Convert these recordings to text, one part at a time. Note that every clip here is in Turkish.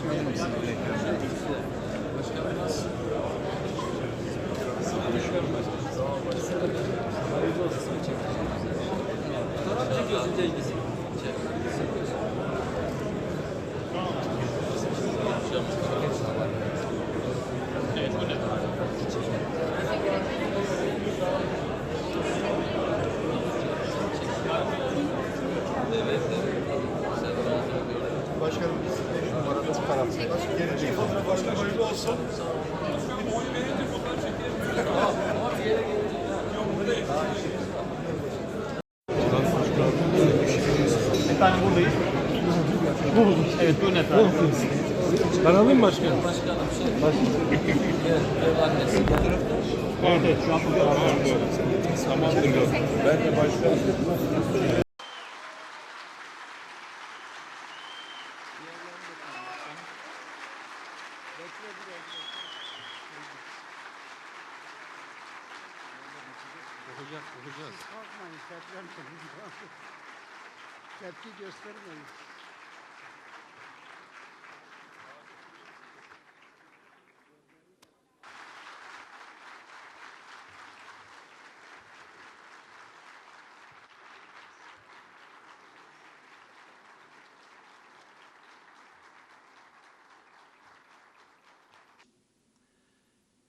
misin? Çekiyorsun Cengiz. Taraftayız. Gelecek. Başkanım hayırlı olsun. Efendim buradayız. Evet buyurun efendim. Ben alayım başkanım. Başkanım şey. Gel, ev annesi gel. Evet, evet şu an fotoğraflarımız. Ben de başkanım. Okuyacak, okuyacağız. Korkmayın deprem konuşuyor. Tepki göstermeyin.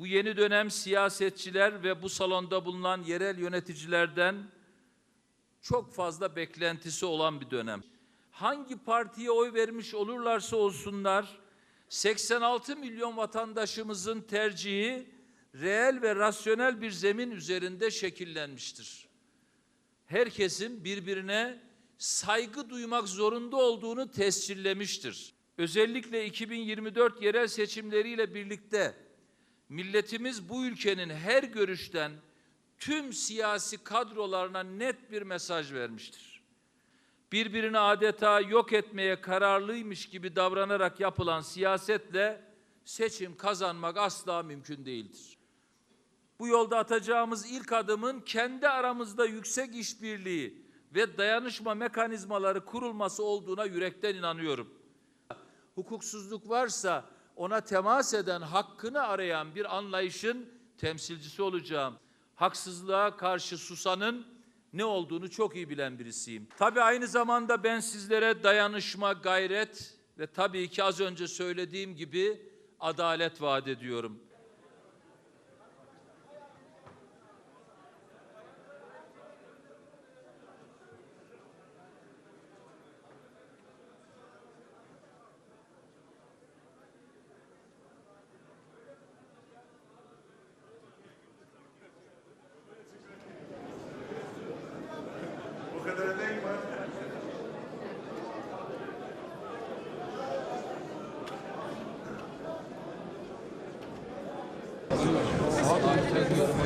Bu yeni dönem siyasetçiler ve bu salonda bulunan yerel yöneticilerden çok fazla beklentisi olan bir dönem. Hangi partiye oy vermiş olurlarsa olsunlar 86 milyon vatandaşımızın tercihi reel ve rasyonel bir zemin üzerinde şekillenmiştir. Herkesin birbirine saygı duymak zorunda olduğunu tescillemiştir. Özellikle 2024 yerel seçimleriyle birlikte milletimiz bu ülkenin her görüşten tüm siyasi kadrolarına net bir mesaj vermiştir. Birbirini adeta yok etmeye kararlıymış gibi davranarak yapılan siyasetle seçim kazanmak asla mümkün değildir. Bu yolda atacağımız ilk adımın kendi aramızda yüksek işbirliği ve dayanışma mekanizmaları kurulması olduğuna yürekten inanıyorum hukuksuzluk varsa ona temas eden, hakkını arayan bir anlayışın temsilcisi olacağım. Haksızlığa karşı susanın ne olduğunu çok iyi bilen birisiyim. Tabii aynı zamanda ben sizlere dayanışma, gayret ve tabii ki az önce söylediğim gibi adalet vaat ediyorum.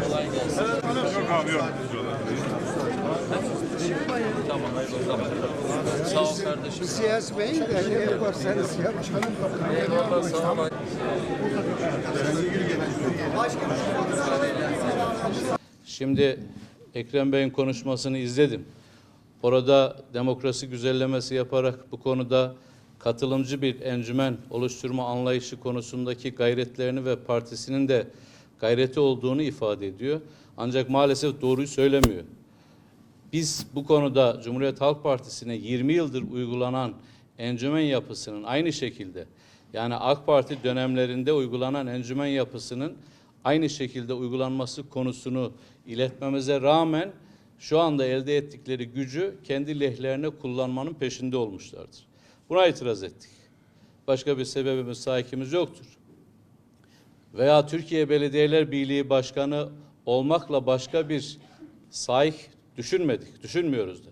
Kolay gelsin. Yok abi yok. Sağ ol kardeşim. Siyasi beyin de ne yaparsanız yapın. Eyvallah, sağ ol. Şimdi Ekrem Bey'in konuşmasını izledim. Orada demokrasi güzellemesi yaparak bu konuda katılımcı bir encümen oluşturma anlayışı konusundaki gayretlerini ve partisinin de gayreti olduğunu ifade ediyor. Ancak maalesef doğruyu söylemiyor. Biz bu konuda Cumhuriyet Halk Partisi'ne 20 yıldır uygulanan encümen yapısının aynı şekilde yani AK Parti dönemlerinde uygulanan encümen yapısının aynı şekilde uygulanması konusunu iletmemize rağmen şu anda elde ettikleri gücü kendi lehlerine kullanmanın peşinde olmuşlardır. Buna itiraz ettik. Başka bir sebebimiz, sahikimiz yoktur. Veya Türkiye Belediyeler Birliği Başkanı olmakla başka bir sahip düşünmedik, düşünmüyoruz da.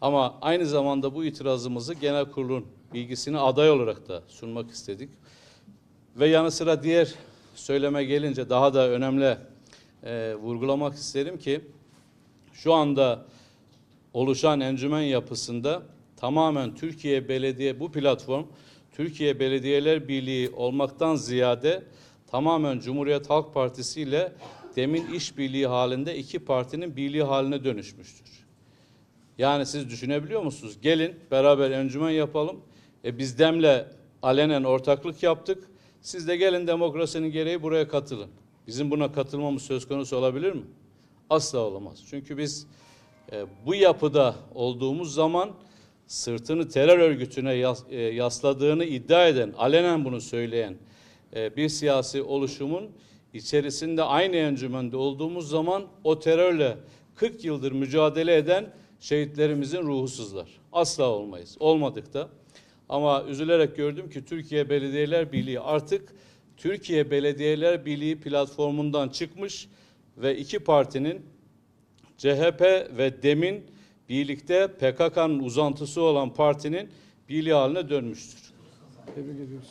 Ama aynı zamanda bu itirazımızı genel kurulun bilgisine aday olarak da sunmak istedik. Ve yanı sıra diğer söyleme gelince daha da önemli e, vurgulamak isterim ki şu anda oluşan encümen yapısında tamamen Türkiye Belediye bu platform Türkiye Belediyeler Birliği olmaktan ziyade tamamen Cumhuriyet Halk Partisi ile demin işbirliği halinde iki partinin birliği haline dönüşmüştür. Yani siz düşünebiliyor musunuz? Gelin beraber encümen yapalım. E biz demle alenen ortaklık yaptık. Siz de gelin demokrasinin gereği buraya katılın. Bizim buna katılmamız söz konusu olabilir mi? Asla olamaz. Çünkü biz e, bu yapıda olduğumuz zaman sırtını terör örgütüne yas- e, yasladığını iddia eden, alenen bunu söyleyen bir siyasi oluşumun içerisinde aynı encümende olduğumuz zaman o terörle 40 yıldır mücadele eden şehitlerimizin ruhsuzlar. Asla olmayız. Olmadık da. Ama üzülerek gördüm ki Türkiye Belediyeler Birliği artık Türkiye Belediyeler Birliği platformundan çıkmış ve iki partinin CHP ve DEM'in birlikte PKK'nın uzantısı olan partinin birliği haline dönmüştür. Tebrik ediyoruz.